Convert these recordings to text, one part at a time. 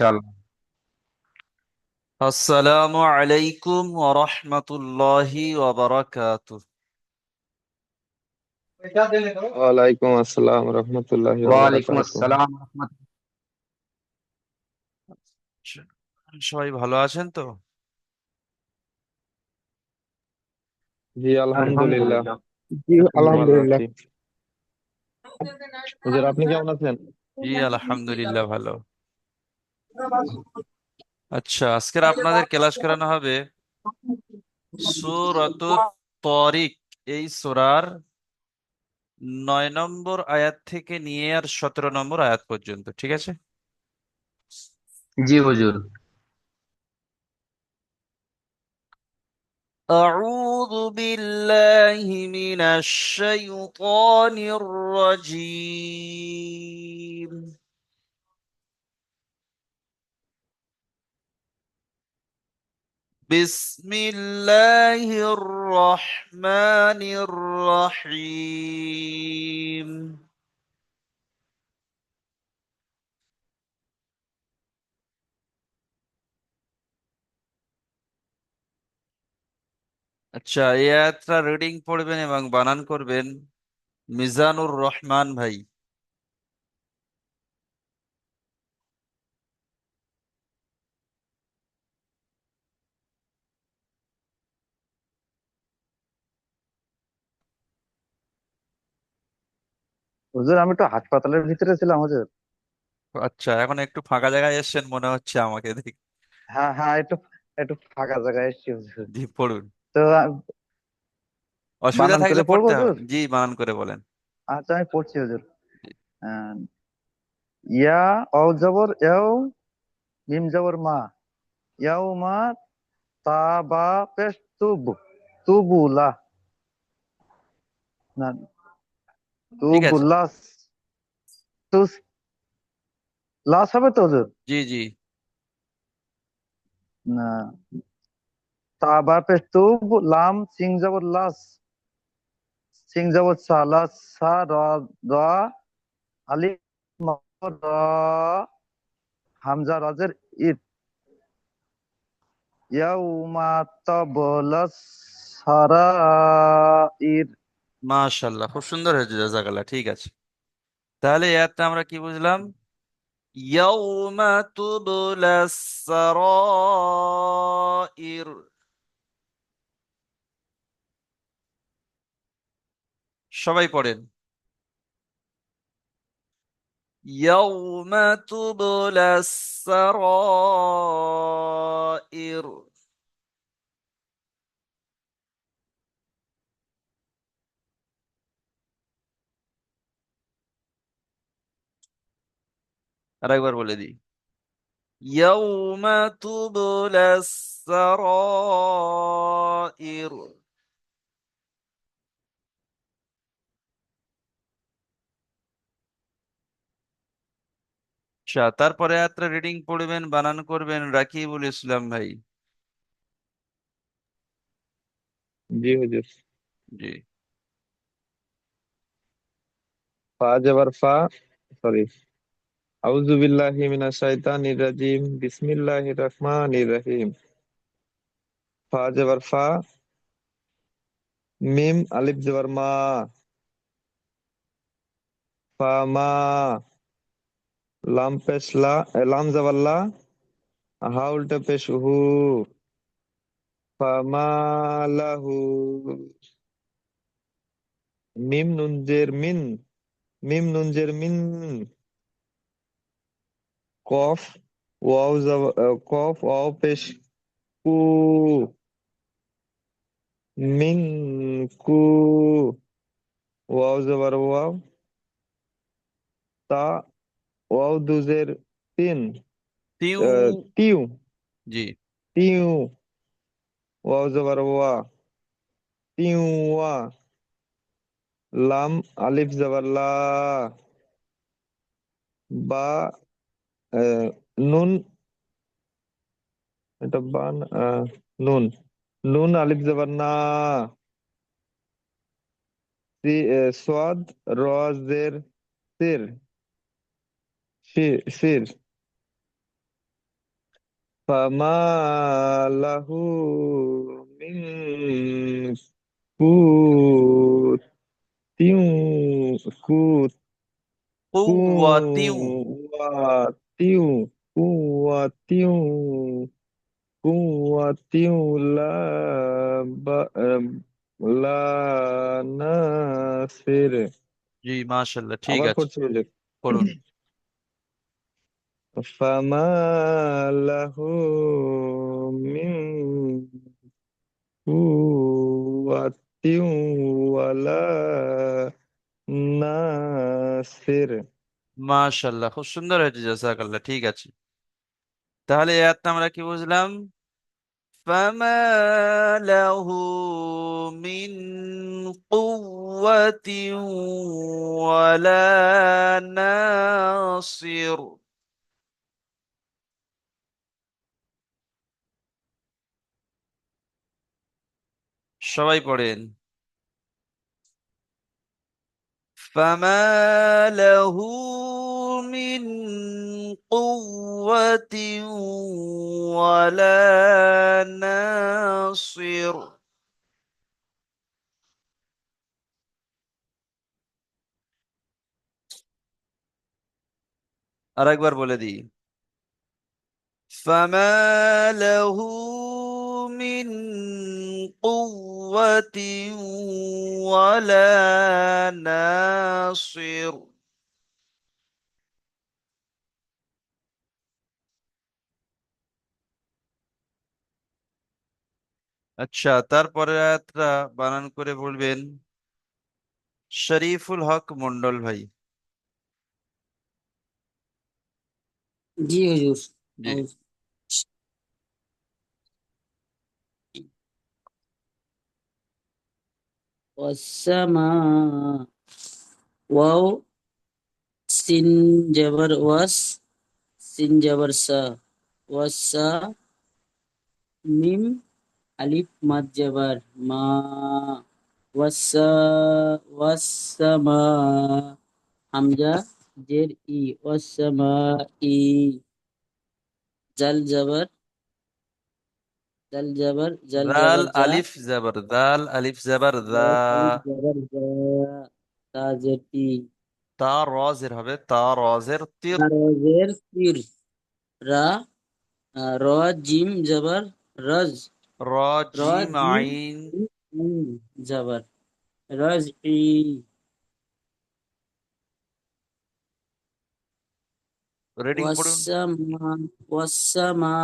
চল আসসালামু আলাইকুম ওরহমতুল্লাহি ওবরাকাতুহ ওয়ালাইকুম আসসালাম রহমতুল্লাহি ওয়ালাইকুম ওয়া আসসালাম রহমত- সবাই ভালো আছেন তো জি আলহামদুলিল্লাহ জি ভালো আলহামদুলিল্লাহ আছি হুজুর আপনি কেমন আছেন জি আলহামদুলিল্লাহ ভালো আচ্ছা আজকের আপনাদের ক্লাস করানো হবে সূরাত তরিক এই সূরার নয় নম্বর আয়াত থেকে নিয়ে আর সতেরো নম্বর আয়াত পর্যন্ত ঠিক আছে জি হুজুর أعوذ بالله من الشيطان الرجيم بسم الله الرحمن الرحيم আচ্ছা এই আয়াতটা রিডিং পড়বেন এবং বানান করবেন মিজানুর রহমান ভাই হুজুর আমি তো হাসপাতালের ভিতরে ছিলাম হুজুর। আচ্ছা এখন একটু ফাঁকা জায়গায় এসেছেন মনে হচ্ছে আমাকে দেখে। হ্যাঁ হ্যাঁ একটু একটু ফাঁকা জায়গায় এসেছি হুজুর। জি পড়ুন। তো অসুবিধা বানান থাকলে করে পড়ব পড়তে হবে হুজুর? জি বানান করে বলেন। আচ্ছা আমি পড়ছি হুজুর। আহ, ইয়া অ জবর এও মিম জবর মা। ইয়াও মা তা বা পেশ তুব তুবুলা না লাস হবে তো হুজুর জি জি না তা পেশ তুব লাম সিং জবর লাস সিং জবর সা লাস সা র র আলিফ র হামজা রাজের ইদ ইয়াউমা তাবলাস সারাইর মাশাল্লাহ খুব সুন্দর হয়েছে জাজাকাল্লাহ, ঠিক আছে। তাহলে এয়ারটা আমরা কি বুঝলাম? ইয়াউমা তুবলাস সবাই পড়েন। ইয়াউমা তুবলাস সারাইর। السرائر আরেকবার বলে দিই يوم تبلى السرائر আচ্ছা তারপরে আয়াতটা রিডিং পড়বেন বানান করবেন রাকিবুল ইসলাম ভাই জি হুজুর জি ফা জবর ফা সরি আউযু বিল্লাহি মিনাশ শাইতানির রাজিম, বিসমিল্লাহির রহমানির রহিম। ফা জবর ফা, মিম, আলিফ জবর মা। ফা, মা। লাম পেশ লা লাম জবর লা, হা উল্টা পেশ হু। ফা, মা লাহু মিম, নুন জের মিন, মিম, নুন জের মিন। কফ ওয়াও কফ ওয়াও পেশ কু মিন কু ওয়াও জবর ওয়াও। তা ওয়াও দুজের তিন। তিউ তিউ। জি। তিউ ওয়াও জবর ওয়া। তিউ ওয়া। লাম আলিফ জবর লা। বা নুন এটা বা না, আহ, নুন নুন আলিফ জবর না সি আহ, সোয়াদ র জের সির সি- সির فما له من قوت قوت কুওয়াতিউ قوة قوة قوة لا ب- لا ناصر জি মাশাআল্লাহ ঠিক আবার আছে পড়ছি হুজুর পড়ুন فما له من قوة ولا ناصر মাশাআল্লাহ খুব সুন্দর হয়েছে জাযাকাল্লাহ ঠিক আছে তাহলে এই আয়াতটা আমরা কি বুঝলাম فما له من قوة ولا ناصر সবাই পড়েন فما له من قوة ولا ناصر আরেকবার বলে দিই فما له من قوة ولا ناصر আচ্ছা তারপরে আয়াতটা বানান করে বলবেন শরীফুল হক মন্ডল ভাই জি হুজুর والسماء واو سين جبر وس سين جبر سا وسا ميم ألف مد جبر ما وسا والسماء حمزة جر إي والسماء إي زل جبر জাল জবর জাল দাল জা আলিফ জবর দাল আলিফ জবর দা আলিফ জা তা জের তি রজের হবে তা রজের তির। রজের তীর। রা র জিম জবর রজ। র র জিম আইন। ইন জবর। রজ ই। রিডিং পড়ুন ওয়াসামা ওয়াসামা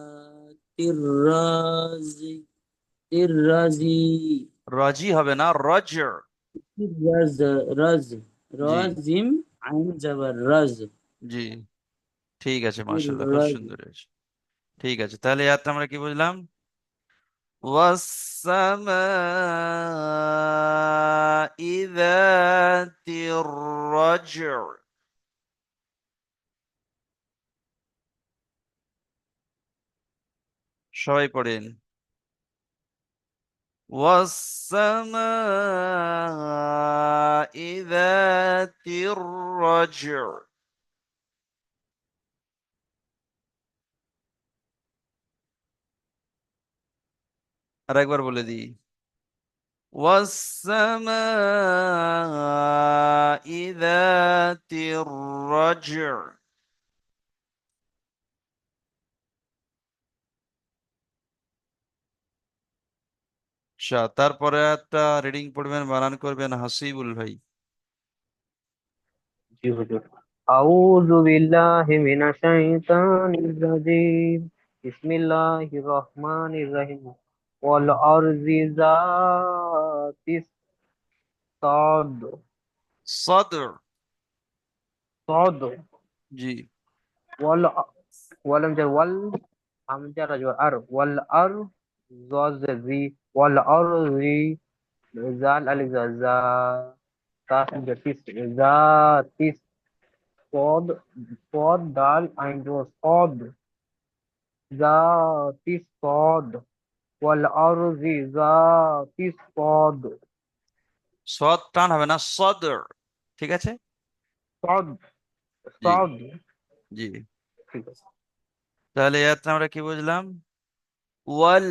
ইজাতির রাজি তির রাজি রজি হবে না রজ তির রাজ রাজ র জি জিম আইন জবর রাজ জি ঠিক আছে তির মাশাআল্লাহ খুব রাজ সুন্দর হয়েছে ঠিক আছে তাহলে ইয়াতে আমরা কি বুঝলাম والسماء ذات الرجع সবাই পড়েন والسماء ذات الرجع আর একবার বলে দিই والسماء ذات الرجع আচ্ছা তারপরে একটা রিডিং পড়বেন বানান করবেন হাসিবুল ভাই। জি হুজুর। আউযু বিল্লাহি মিনাশ শাইতানির রাজিম। বিসমিল্লাহির রহমানির রহিম। ওয়াল আরজি যাতিস সাদ। সদর। সাদ। জি। ওয়াল ওয়ালাম জার ওয়াল হামজা রাজু আর ওয়াল আর জজ জি ওয়াল আরজি জাল আলিফ জা তাস জাতিস জাতিস صاد صاد دال عين جو صاد ذات الصاد والأرض ذات الصاد সদ টান হবে না সদর ঠিক আছে صاد জি صاد জি ঠিক আছে তাহলে এই আয়াতটা আমরা কি বুঝলাম ওয়াল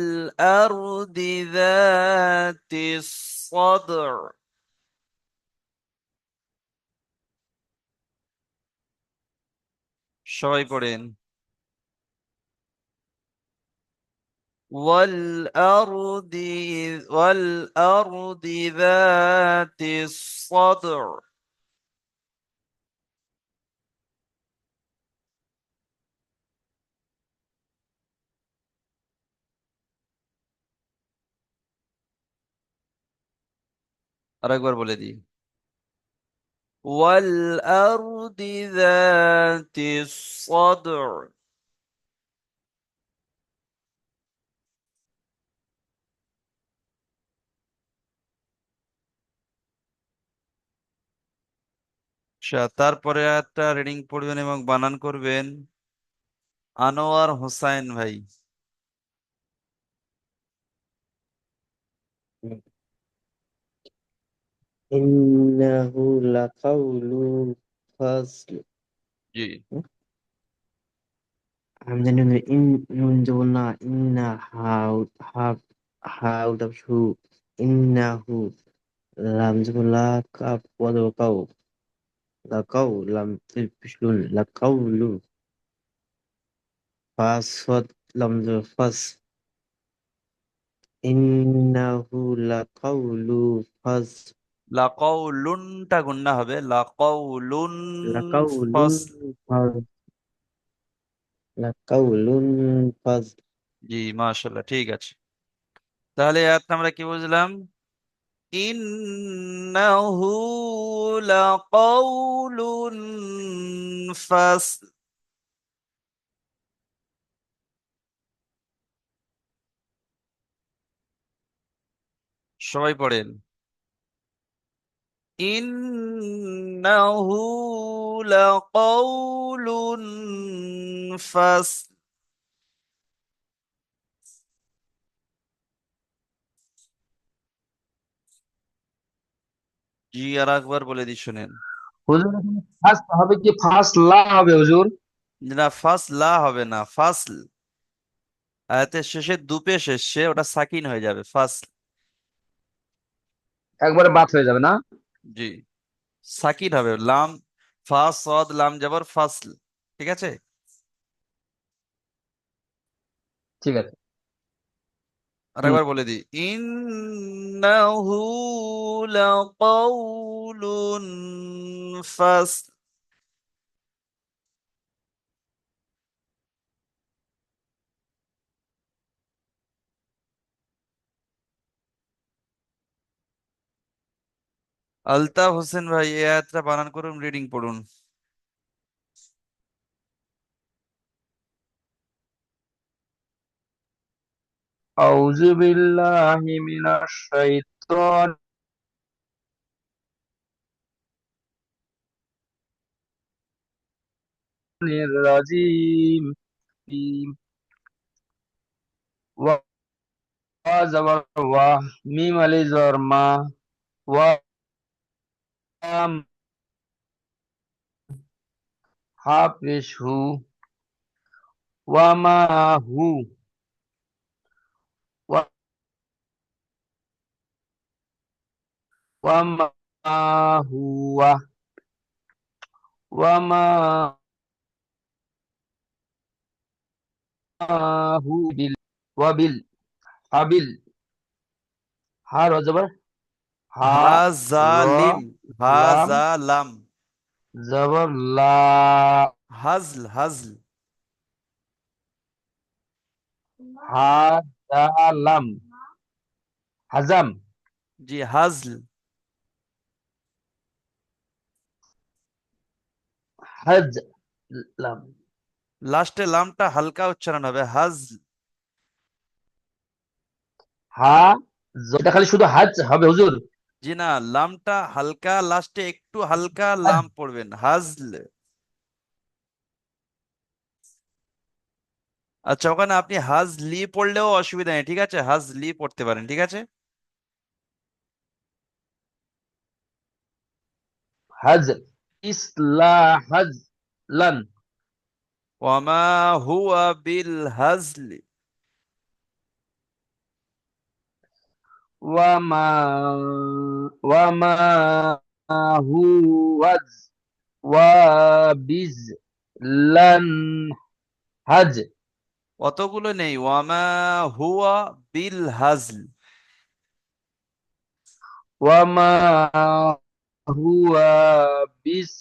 আরদি যাতিস সাদর সবাই পড়েন والأرض والأرض ذات الصدع আরেকবার বলে দিই والأرض ذات الصدع আচ্ছা তারপরে একটা রিডিং পড়বেন এবং বানান করবেন আনোয়ার হোসাইন ভাই ইন্নাহু লাকাউলু ফাসল জি আমি জানি না ইন নুন দেব না ইন্না হাউ হাফ হাউ দাব শু ইন্নাহু লাম দেব লা কাপ ওয়াদ কাউ লাকাউ লাম তিল পিশলুন লাকাউলু ফাসফাত লাম দেব ফাস ইন্নাহু লাকাউলু ফাস লাকাউলুনটা গুন্না হবে লাকাউলুন qawlun fas জি মাশাআল্লাহ ঠিক আছে। তাহলে এই আমরা কি বুঝলাম? ইন্নাহু লাকাউলুন ফাস সবাই পড়েন। ইন্নাহু লাকাউলুন ফাস জি আর একবার বলে দিই শুনেন। হুজুর ফার্স্ট হবে কি? ফার্স্ট লা হবে হুজুর। না ফাসল লা হবে না ফাসল। আয়াতের শেষে দুপে শেষে ওটা সাকিন হয়ে যাবে ফাসল। একবারে বাদ হয়ে যাবে না? জি। সাকিন হবে। লাম ফা সদ লাম জবর ফাসল ঠিক আছে? ঠিক আছে। আরেকবার বলে দিই। ইন্নাহু লাকাউলুন ফাসল আলতাফ হোসেন ভাই এই আয়াতটা বানান করুন রিডিং পড়ুন أعوذ بالله من الشيطان الرجيم و زبر و ميم علي زبر ما و حافظ ہوں۔ وما ہوں۔ وما هو وما هو بال وبال حبل ہار زبر۔ হাজালিম হাজালাম। জবর লা হাজল হাজল। হাজালাম। হাজাম। জি হাজল। হাজলাম। লাস্টে লামটা হালকা উচ্চারণ হবে হাজ। হা এটা খালি শুধু হাজ হবে হুজুর। জি না লামটা হালকা লাস্টে একটু হালকা লাম পড়বেন হাজল আচ্ছা ওখানে আপনি হাজলি পড়লেও অসুবিধা নেই ঠিক আছে হাজলি পড়তে পারেন ঠিক আছে হাজ ইসলা হাজ লান ওয়ামা হুয়া বিল হাজলি وما وما هو وبز لن হাজ অতগুলো নেই ওয়ামা হুয়া বিল হাজল ওয়ামা হুয়া বিস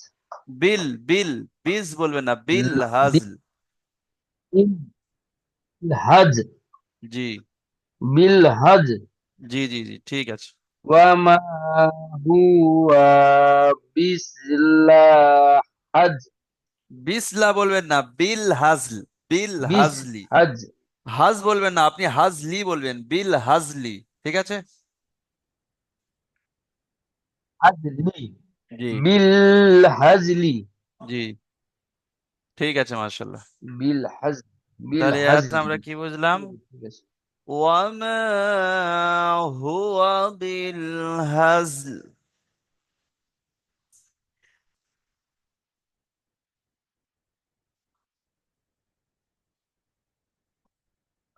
বিল বিল বিজ বলবে না বিল হাজল হাজ জি বিল হাজ জি জি জি ঠিক আছে ওয়ামা হুয়া বিসলা হাজ। বিসলা বলবেন না বিল হাজল বিল হাজলি। হাজ। হাজ বলবেন না আপনি হাজলি বলবেন বিল হাজলি ঠিক আছে? হাজলি। জি। বিল হাজলি। জি ঠিক আছে মাশাল্লাহ বিল হাজ বিল তাহলে আমরা কি বুঝলাম? ঠিক আছে। ওয়ামা হুয়া বিল হাজল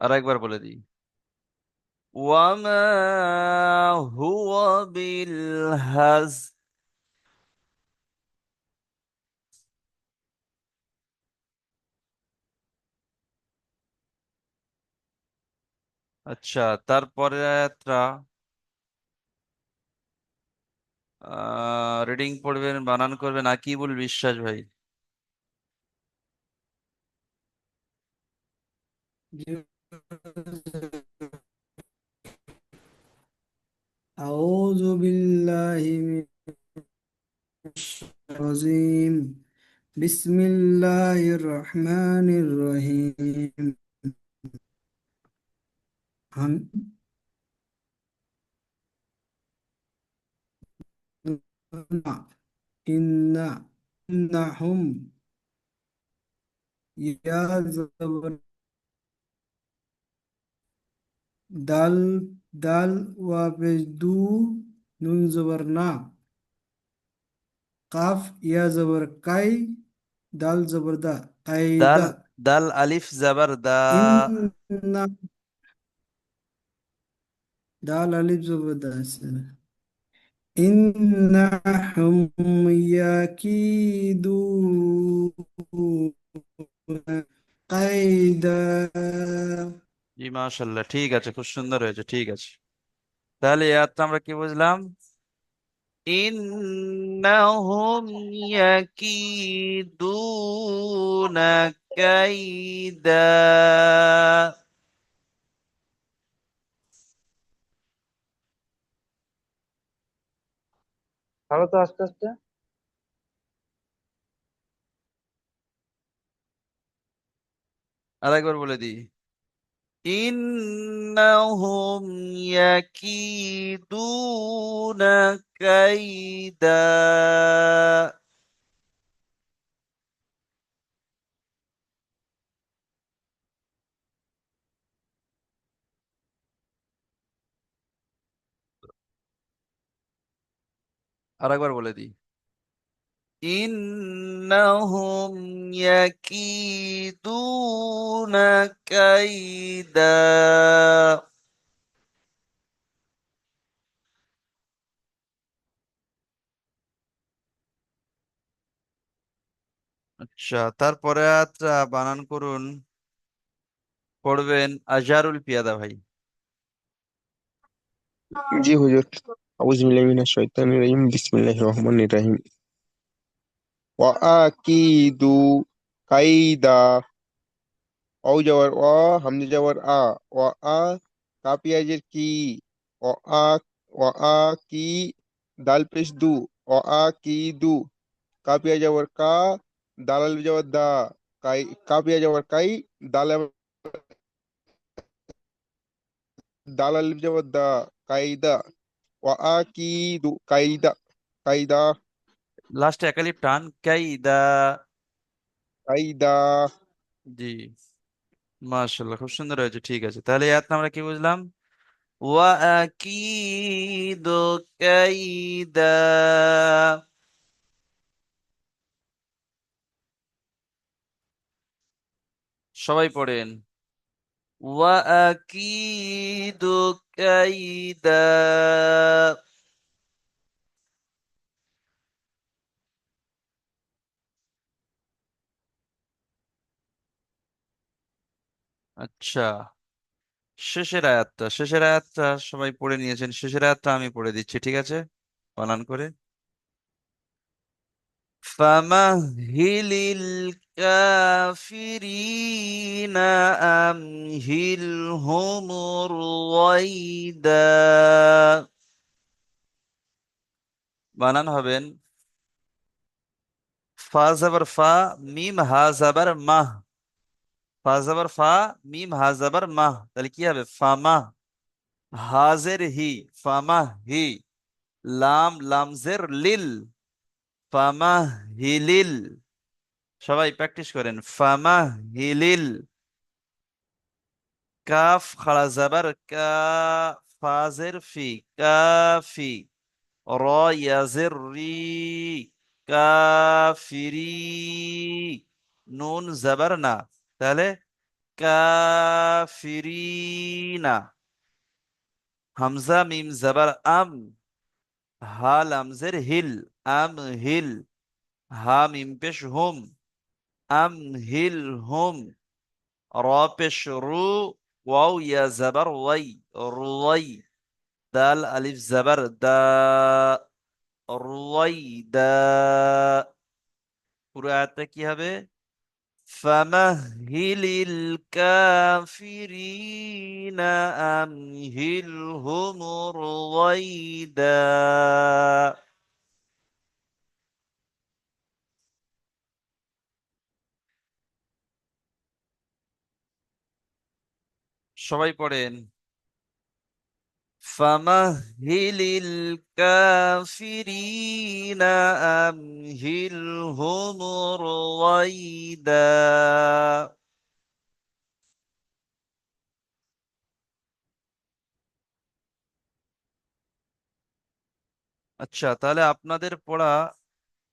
আর একবার বলে দিই। ওয়ামা হুয়া বিল আচ্ছা তারপরে আয়াতটা রিডিং পড়বেন বানান করবেন আকিবুল বিশ্বাস ভাই أعوذ بالله من الشيطان الرجيم بسم الله الرحمن الرحيم 한 إن إنهم يذبر دال دال وبدو نون زبرنا قاف یا زبر کائی دل زبر دا زبردا قايدا دال ألف زبردا إن দাল আলিফ জাবার আছে ইন্নাহুম ইয়াকিদুনা কাইদা জি মাশাল্লাহ ঠিক আছে খুব সুন্দর হয়েছে ঠিক আছে তাহলে এই আয়াতটা আমরা কি বুঝলাম ইন্নাহুম ইয়াকিদুনা কাইদা ভালো তো আস্তে আস্তে? আরেকবার বলে দিই। ইন্নাহুম ইয়াকিদুনা কাইদা। আরেকবার বলে দিই। ইন্নাহুম ইয়াকিদুনা কাইদা। আচ্ছা তারপরে আয়াতটা বানান করুন। পড়বেন আজারুল পিয়াদা ভাই। জি হুজুর। আউযু বিল্লাহি মিনাশ শাইতানির রাজিম বিসমিল্লাহির রহমানির রহিম ওয়া আকিদু কাইদা অউ যাওয়ার অ হামজা যাওয়ার আ ওয়া আ কাপিয়াজের কি ও আ ও আ কি দাল পেশ দু ও আ কি দু কাপিয়া যাওয়ার কা দালাল যাওয়ার দা কাই কাপিয়া যাওয়ার কাই দাল ওয়াকিদু কাইদা কাইদা লাস্টে টান কাইদা কাইদা জি মাশাআল্লাহ খুব সুন্দর হয়েছে ঠিক আছে। তাহলে এত আমরা কি বুঝলাম? ওয়াকিদু কাইদা সবাই পড়েন। ওয়াকিদু كيدا আচ্ছা শেষের আয়াতটা শেষের আয়াতটা সবাই পড়ে নিয়েছেন শেষের আয়াতটা আমি পড়ে দিচ্ছি ঠিক আছে বানান করে فمهل الكافرين أمهلهم رويدا বানান হবেন ফা জাবার ফা মিম হা জাবার মাহ ফা জাবার ফা মিম হা জাবার মাহ তাহলে কি হবে ফামা হাজের হি ফামা হি লাম লামজের লিল ফামা হিলিল সবাই প্র্যাকটিস করেন। ফামা হিলিল কাফ খাড়া জাবার কা ফাজের ফি কাফি র ইয়াজের রি কাফিরি নুন জাবার না। তাহলে কাফিরিনা হামজা মিম জাবার আম, হাল আমজের হিল। হা মিম পেশ হুম আম হিল হুম র পেশ রু ওয়াও ইয়া জাবার ওয়াই রুয়াই দাল আলিফ জাবার দা রুয়াই দা পুরো আয়াতটা কি হবে فمهل الكافرين أمهلهم رويدا সবাই পড়েন। ফামাহিলিল কাফিরিনা আমহিলহুম রুওয়াইদা আচ্ছা তাহলে আপনাদের পড়া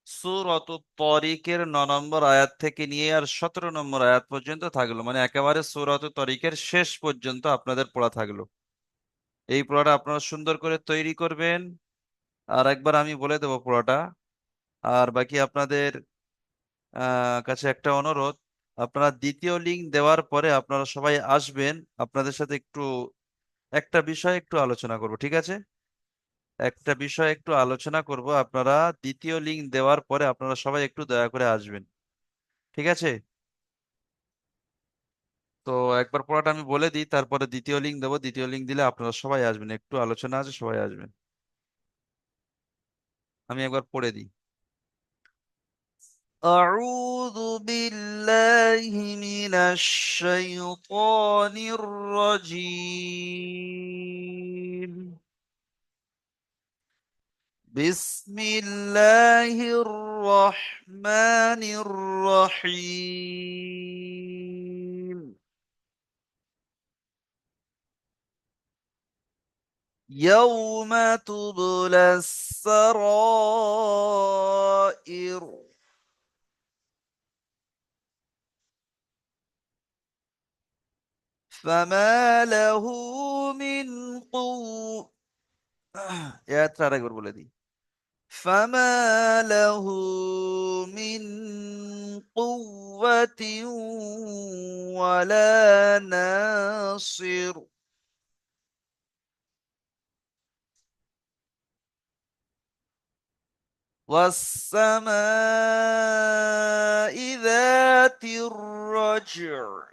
সূরাত তরিকের ন নম্বর আয়াত থেকে নিয়ে আর সতেরো নম্বর আয়াত পর্যন্ত থাকল। মানে একেবারে সুরত তরিকের শেষ পর্যন্ত আপনাদের পড়া থাকল। এই পড়াটা আপনারা সুন্দর করে তৈরি করবেন। আর একবার আমি বলে দেবো পড়াটা। আর বাকি আপনাদের কাছে একটা অনুরোধ। আপনারা দ্বিতীয় লিঙ্ক দেওয়ার পরে আপনারা সবাই আসবেন। আপনাদের সাথে একটু, একটা বিষয় একটু আলোচনা করব, ঠিক আছে? একটা বিষয় একটু আলোচনা করব আপনারা দ্বিতীয় লিঙ্ক দেওয়ার পরে আপনারা সবাই একটু দয়া করে আসবেন ঠিক আছে তো একবার পড়াটা আমি বলে দিই তারপরে দ্বিতীয় লিঙ্ক দেবো দ্বিতীয় লিঙ্ক দিলে আপনারা সবাই আসবেন একটু আলোচনা আছে সবাই আসবেন আমি একবার পড়ে দিই أعوذ بالله من الشيطان الرجيم بسم الله الرحمن الرحيم يوم تبلى السرائر فما له من قوة يا ترى আরেকবার বলে দিই فما له من قوة ولا ناصر والسماء ذات الرجع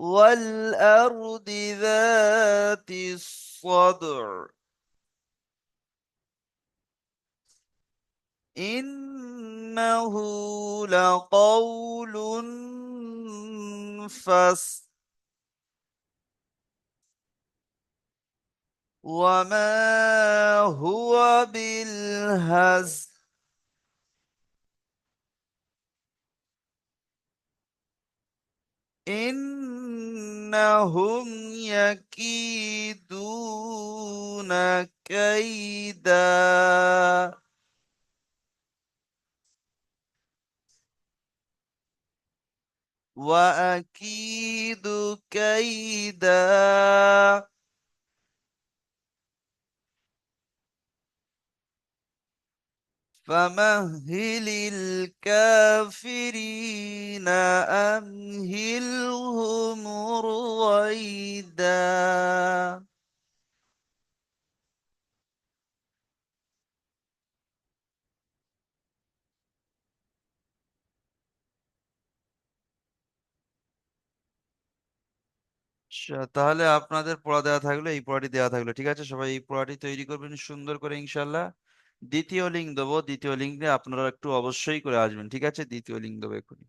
والأرض ذات الصدع. إنه لقول فصل وما هو بالهزل إنهم يكيدون كيدا. وأكيد كيدا. فمهل الكافرين أمهلهم তাহলে আপনাদের পড়া দেওয়া থাকল, এই পড়াটি দেওয়া থাকল, ঠিক আছে? সবাই এই পড়াটি তৈরি করবেন, সুন্দর করে ইনশাল্লাহ দ্বিতীয় লিঙ্ক দেবো, দ্বিতীয় লিঙ্কে আপনারা একটু অবশ্যই করে আসবেন, ঠিক আছে? দ্বিতীয় লিঙ্ক দেবো এক্ষুনি।